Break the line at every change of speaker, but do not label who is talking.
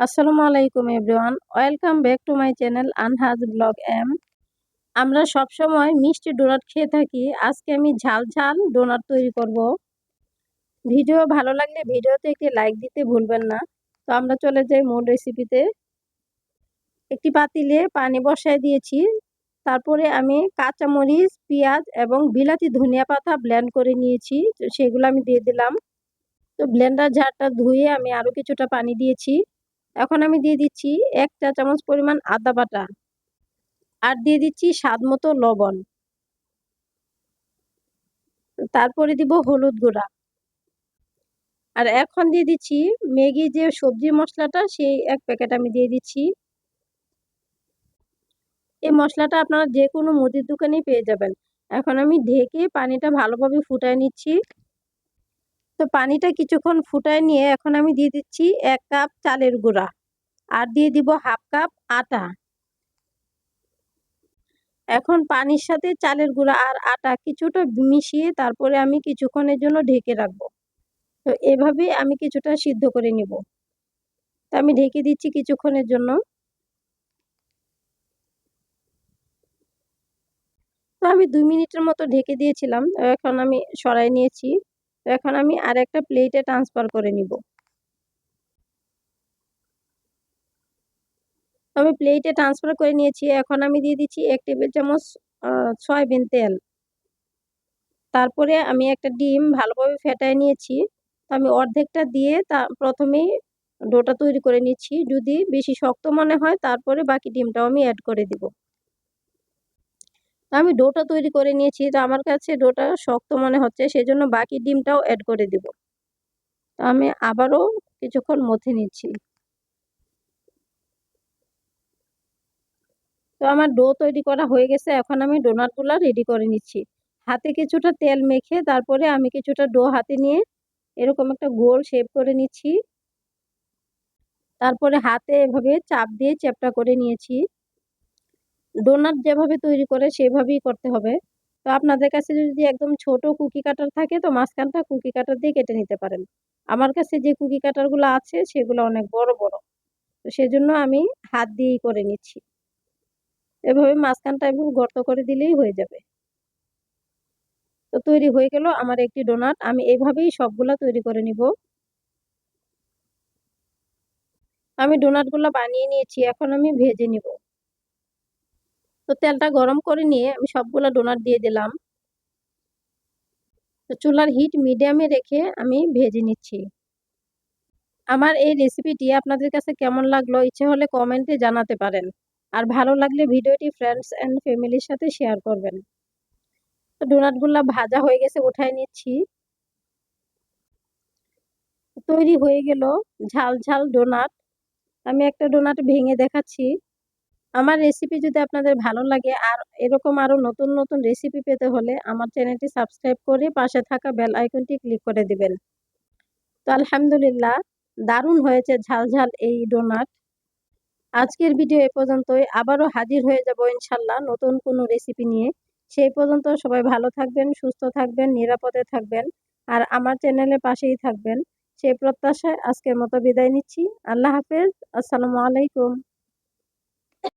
আসসালামু আলাইকুম everyone. Welcome back to my channel Anhaz blog M. আমরা সব সময় মিষ্টি ডোনাট খেয়ে থাকি। আজকে আমি ঝাল ঝাল ডোনাট তৈরি করব। ভিডিও ভালো লাগলে ভিডিওতে একটি লাইক দিতে ভুলবেন না। তো আমরা চলে যাই মূল রেসিপিতে। একটি পাতিলে পানি বসায় দিয়েছি। তারপরে আমি কাঁচামরিচ, পেঁয়াজ এবং বিলাতি ধনিয়া পাতা ব্লেন্ড করে নিয়েছি। সেগুলো আমি দিয়ে দিলাম। তো ব্লেন্ডার ঝাড়টা ধুয়ে আমি আরও কিছুটা পানি দিয়েছি। এখন আমি দিয়ে দিচ্ছি এক চা চামচ পরিমাণ আদা বাটা আর দিয়ে দিচ্ছি স্বাদ মতো লবণ। তারপরে দিব হলুদ গুঁড়া। আর এখন দিয়ে দিচ্ছি ম্যাগি যে সবজি মশলাটা সেই এক প্যাকেট আমি দিয়ে দিচ্ছি। এই মশলাটা আপনারা যে কোনো মুদির দোকানেই পেয়ে যাবেন। এখন আমি ঢেকে পানিটা ভালোভাবে ফুটায় নিচ্ছি। তো পানিটা কিছুক্ষণ ফুটায় নিয়ে এখন আমি দিয়ে দিচ্ছি এক কাপ চালের গুঁড়া। আর দিয়ে দিব হাফ কাপ আটা। এখন পানির সাথে চালের গুঁড়া আর আটা কিছুটা মিশিয়ে তারপরে আমি কিছুক্ষণের জন্য ঢেকে রাখব। তো এভাবে আমি কিছুটা সিদ্ধ করে নিব। তো আমি ঢেকে দিচ্ছি কিছুক্ষণের জন্য। তো আমি দুই মিনিটের মতো ঢেকে দিয়েছিলাম। এখন আমি সরাই নিয়েছি। তো এখন আমি আর একটা প্লেটে ট্রান্সফার করে নিব। আমি প্লেটে ট্রান্সফার করে নিয়েছি। এখন আমি দিয়ে দিচ্ছি এক টেবিল চামচ সয়াবিন তেল। তারপরে আমি একটা ডিম ভালোভাবে ফেটায় নিয়েছি। তো আমি অর্ধেকটা দিয়ে তা, প্রথমেই ডোটা তৈরি করে নিচ্ছি। যদি বেশি শক্ত মনে হয়, তারপরে বাকি ডিমটাও আমি অ্যাড করে দিব। আমি ডোটা তৈরি করে নিয়েছি। তো আমার কাছে ডোটা শক্ত মনে হচ্ছে, সেজন্য বাকি ডিমটাও অ্যাড করে দিব। আমি আবারও কিছুক্ষণ মথে নিচ্ছি। তো আমার ডো তৈরি করা হয়ে গেছে, এখন আমি ডোনাটগুলো রেডি করে নিচ্ছি। হাতে কিছুটা তেল মেখে তারপরে আমি কিছুটা ডো হাতে নিয়ে এরকম একটা গোল শেপ করে নিচ্ছি। তারপরে হাতে এভাবে চাপ দিয়ে চ্যাপটা করে নিয়েছি। ডোনাট যেভাবে তৈরি করে সেভাবেই করতে হবে। তো আপনাদের কাছে যদি একদম ছোট কুকি কাটার থাকে তো মাঝখানটা কুকি কাটার দিয়ে কেটে নিতে পারেন। আমার কাছে যে কুকি কাটারগুলো আছে সেগুলো অনেক বড় বড়। তো সেজন্য আমি হাত দিয়েই করে নিচ্ছি। এভাবে মাঝখানটা এবং গর্ত করে দিলেই হয়ে যাবে। তো তৈরি হয়ে গেল আমার একটি ডোনাট আমি এইভাবেই সবগুলা তৈরি করে নিব। আমি ডোনাটগুলো বানিয়ে নিয়েছি। এখন আমি ভেজে নিব। তো তেলটা গরম করে নিয়ে আমি সবগুলো ডোনাট দিয়ে দিলাম। তো চুলার হিট মিডিয়ামে রেখে আমি ভেজে নিচ্ছি। আমার এই রেসিপিটি আপনাদের কাছে কেমন লাগল ইচ্ছে হলে কমেন্টে জানাতে পারেন। আর ভালো লাগলে ভিডিওটি ফ্রেন্ডস অ্যান্ড ফ্যামিলির সাথে শেয়ার করবেন। তো ডোনাটগুলো ভাজা হয়ে গেছে উঠাই নিচ্ছি। তৈরি হয়ে গেল ঝাল ঝাল ডোনাট। আমি একটা ডোনাট ভেঙে দেখাচ্ছি। আমার রেসিপি যদি আপনাদের ভালো লাগে, আর এরকম আরও নতুন নতুন রেসিপি পেতে হলে আমার চ্যানেলটি সাবস্ক্রাইব করে পাশে থাকা বেল আইকনটি ক্লিক করে দিবেন। তো আলহামদুলিল্লাহ, দারুণ হয়েছে ঝাল ঝাল এই ডোনাট আজকের ভিডিও এ পর্যন্তই, আবারও হাজির হয়ে যাব ইনশাল্লাহ নতুন কোনো রেসিপি নিয়ে। সেই পর্যন্ত সবাই ভালো থাকবেন, সুস্থ থাকবেন, নিরাপদে থাকবেন, আর আমার চ্যানেলের পাশেই থাকবেন। সেই প্রত্যাশায় আজকের মতো বিদায় নিচ্ছি। আল্লাহ হাফেজ, আসসালামু আলাইকুম।